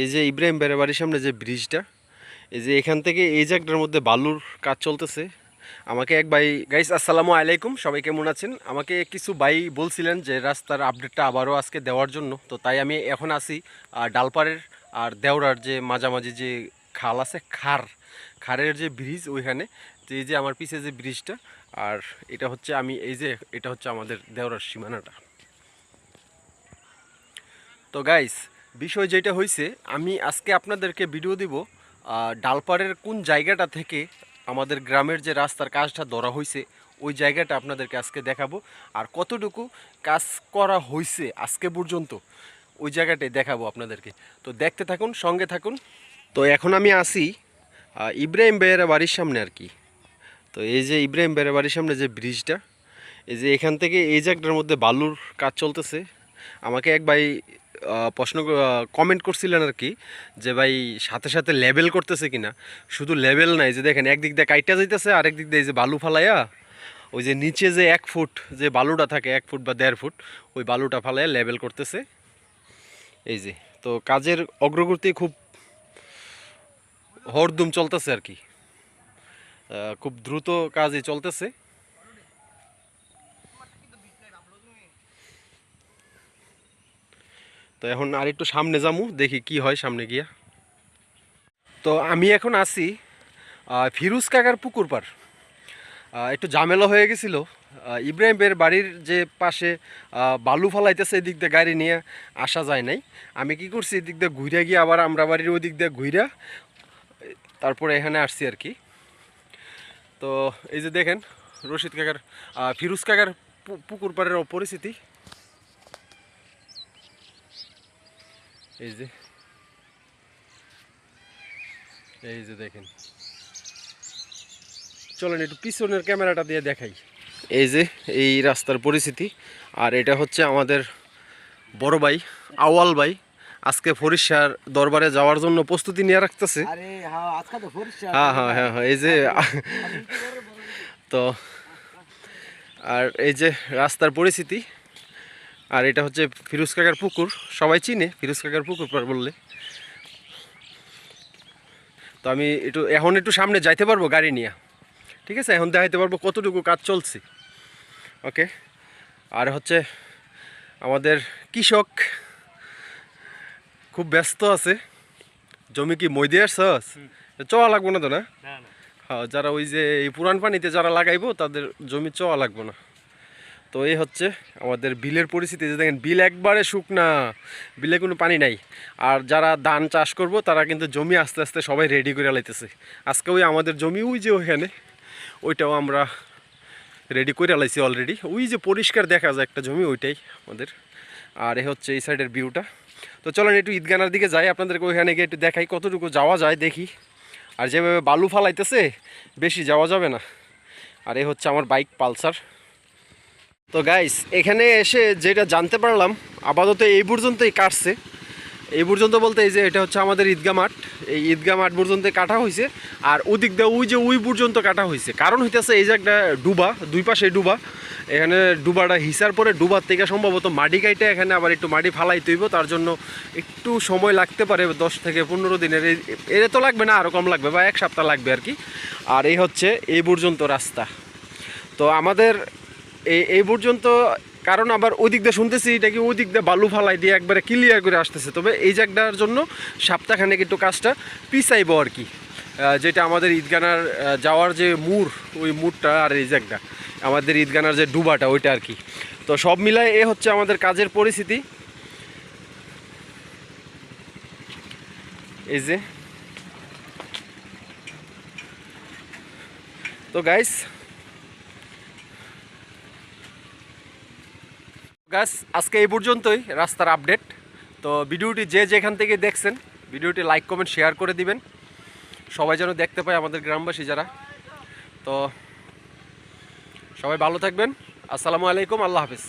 এই যে ইব্রাহিম বেড়ে বাড়ির সামনে যে ব্রিজটা, এই যে এখান থেকে এই জায়গাটার মধ্যে বালুর কাজ চলতেছে। আমাকে এক ভাই গাইস আসসালামু আলাইকুম, সবাই কেমন আছেন? আমাকে কিছু ভাই বলছিলেন যে রাস্তার আপডেটটা আবারও আজকে দেওয়ার জন্য। তো তাই আমি এখন আসি ডালপাড়ের আর দেওরার যে মাঝামাঝি যে খাল আছে, খার, খারের যে ব্রিজ ওইখানে। তো এই যে আমার পিছে যে ব্রিজটা, আর এটা হচ্ছে আমি, এই যে এটা হচ্ছে আমাদের দেওরার সীমানাটা। তো গাইস বিষয় যেটা হয়েছে আমি আজকে আপনাদেরকে ভিডিও দিব ডালপাড়ের কোন জায়গাটা থেকে আমাদের গ্রামের যে রাস্তার কাজটা ধরা হয়েছে ওই জায়গাটা আপনাদেরকে আজকে দেখাবো। আর কতটুকু কাজ করা হয়েছে আজকে পর্যন্ত, ওই জায়গাটাই দেখাবো আপনাদেরকে। তো দেখতে থাকুন, সঙ্গে থাকুন। তো এখন আমি আসি ইব্রাহিম ভাইয়ের বাড়ির সামনে আর কি। তো এই যে ইব্রাহিম ভাইয়ের বাড়ির সামনে যে ব্রিজটা এই যে এখান থেকে এই জায়গাটার মধ্যে বালুর কাজ চলতেছে। আমাকে এক ভাই প্রশ্ন কমেন্ট করছিলেন আর কি যে ভাই সাথে সাথে লেভেল করতেছে কিনা? শুধু লেভেল নাই, যে দেখেন একদিক দিয়ে কাইটা যাইতেছে আরেক দিক দিয়ে যে বালু ফালাইয়া, ওই যে নিচে যে এক ফুট যে বালুটা থাকে, এক ফুট বা দেড় ফুট, ওই বালুটা ফালাইয়া লেভেল করতেছে। এই যে, তো কাজের অগ্রগতি খুব হরদুম চলতেছে আর কি। খুব দ্রুত কাজই চলতেছে। তো এখন আর একটু সামনে যামু দেখি কি হয় সামনে গিয়া। তো আমি এখন আহ, ফিরুজ কাকার পুকুর পার একটু ঝামেলা হয়ে গেছিল। ইব্রাহিমের বাড়ির যে পাশে বালু ফালাইতেছে এদিক দিয়ে গাড়ি নিয়ে আসা যায় নাই। আমি কি করছি এদিক দিয়ে ঘুরে গিয়ে আবার আমরা বাড়ির ওই দিক দিয়ে ঘুরা তারপরে এখানে আসছি আর কি। তো এই যে দেখেন রশিদ কাকার ফিরুজ কাকার পুকুর পাড়ের পরিস্থিতি এই যে। এই যে দেখেন। চলেন একটু পিছনের ক্যামেরাটা দিয়ে দেখাই। এই যে এই রাস্তার পরিস্থিতি। আর এটা হচ্ছে আমাদের বড় ভাই আওয়াল ভাই। আজকে ফরিসার দরবারে যাওয়ার জন্য প্রস্তুতি নিয়ে রাখতেছে। আরে হ্যাঁ আজকে তো পরিষ্কার হ্যাঁ হ্যাঁ হ্যাঁ হ্যাঁ এই যে। তো আর এই যে রাস্তার পরিস্থিতি। আর এটা হচ্ছে ফিরোজ কাকার পুকুর। সবাই চিনে ফিরোজ কাকার পুকুর বললে। তো আমি একটু এখন একটু সামনে যাইতে পারব গাড়ি নিয়ে। ঠিক আছে? এখন দেখাইতে পারব কতটুকু কাজ চলছে। ওকে? আর হচ্ছে আমাদের কৃষক খুব ব্যস্ত আছে। জমি কি মই দিয়ে আসছস? চওয়া লাগবো না তো না। হ্যাঁ যারা ওই যে এই পুরান পানিতে যারা লাগাইবো তাদের জমি চওয়া লাগবো না। তো এই হচ্ছে আমাদের বিলের পরিস্থিতি। যে দেখেন, বিল একবারে শুকনা, বিলে কোনো পানি নাই। আর যারা ধান চাষ করব, তারা কিন্তু জমি আস্তে আস্তে সবাই রেডি করে লাইতেছে। আজকে ওই আমাদের জমি, ওই যে ওইখানে, ওইটাও আমরা রেডি করে লাইছি অলরেডি ওই যে পরিষ্কার দেখা যায় একটা জমি, ওইটাই আমাদের। আর এ হচ্ছে এই সাইডের ভিউটা তো চলেন একটু ঈদগানার দিকে যাই, আপনাদেরকে ওইখানে গিয়ে একটু দেখাই কতটুকু যাওয়া যায়, দেখি। আর যেভাবে বালু ফালাইতেছে, বেশি যাওয়া যাবে না। আর এ হচ্ছে আমার বাইক পালসার তো গাইস এখানে এসে যেটা জানতে পারলাম, আপাতত এই পর্যন্তই কাটছে। এই পর্যন্ত বলতে এই যে এটা হচ্ছে আমাদের ঈদগা মাঠ। এই ঈদগা মাঠ পর্যন্ত কাটা হয়েছে। আর ওদিক দিয়ে ওই যে ওই পর্যন্ত কাটা হয়েছে। কারণ হইতেছে এই যে একটা ডুবা, দুই পাশে ডুবা। এখানে ডুবাটা হিসার পরে ডুবার থেকে সম্ভবত মাটি কাইটে এখানে আবার একটু মাটি ফালাই তৈব তার জন্য একটু সময় লাগতে পারে দশ থেকে পনেরো দিনের। এর তো লাগবে না আরও কম লাগবে বা এক সপ্তাহ লাগবে আর কি। আর এই হচ্ছে এই পর্যন্ত রাস্তা। তো আমাদের এই পর্যন্ত কারণ আবার ওই দিয়ে শুনতেছি এটা কি ওই দিক দিয়ে বালু ফালাই দিয়ে একবারে ক্লিয়ার করে আসতেছে। তবে এই জায়গাটার জন্য সপ্তাহখানেক একটু কাজটা পিছাইব আর কি। যেটা আমাদের ঈদগানার যাওয়ার যে মুর, ওই মুরটা আর এই জায়গাটা, আমাদের ঈদগানার যে ডুবাটা, ওইটা আর কি। তো সব মিলায় এ হচ্ছে আমাদের কাজের পরিস্থিতি। এই যে। তো গাইস গাছ আজকে এই পর্যন্তই। রাস্তার আপডেট তো ভিডিওটি যে যেখান থেকে দেখছেন, ভিডিওটি লাইক কমেন্ট শেয়ার করে দিবেন। সবাই যেন দেখতে পায় আমাদের গ্রামবাসী যারা। তো সবাই ভালো থাকবেন। আসসালামু আলাইকুম, আল্লাহ হাফিজ।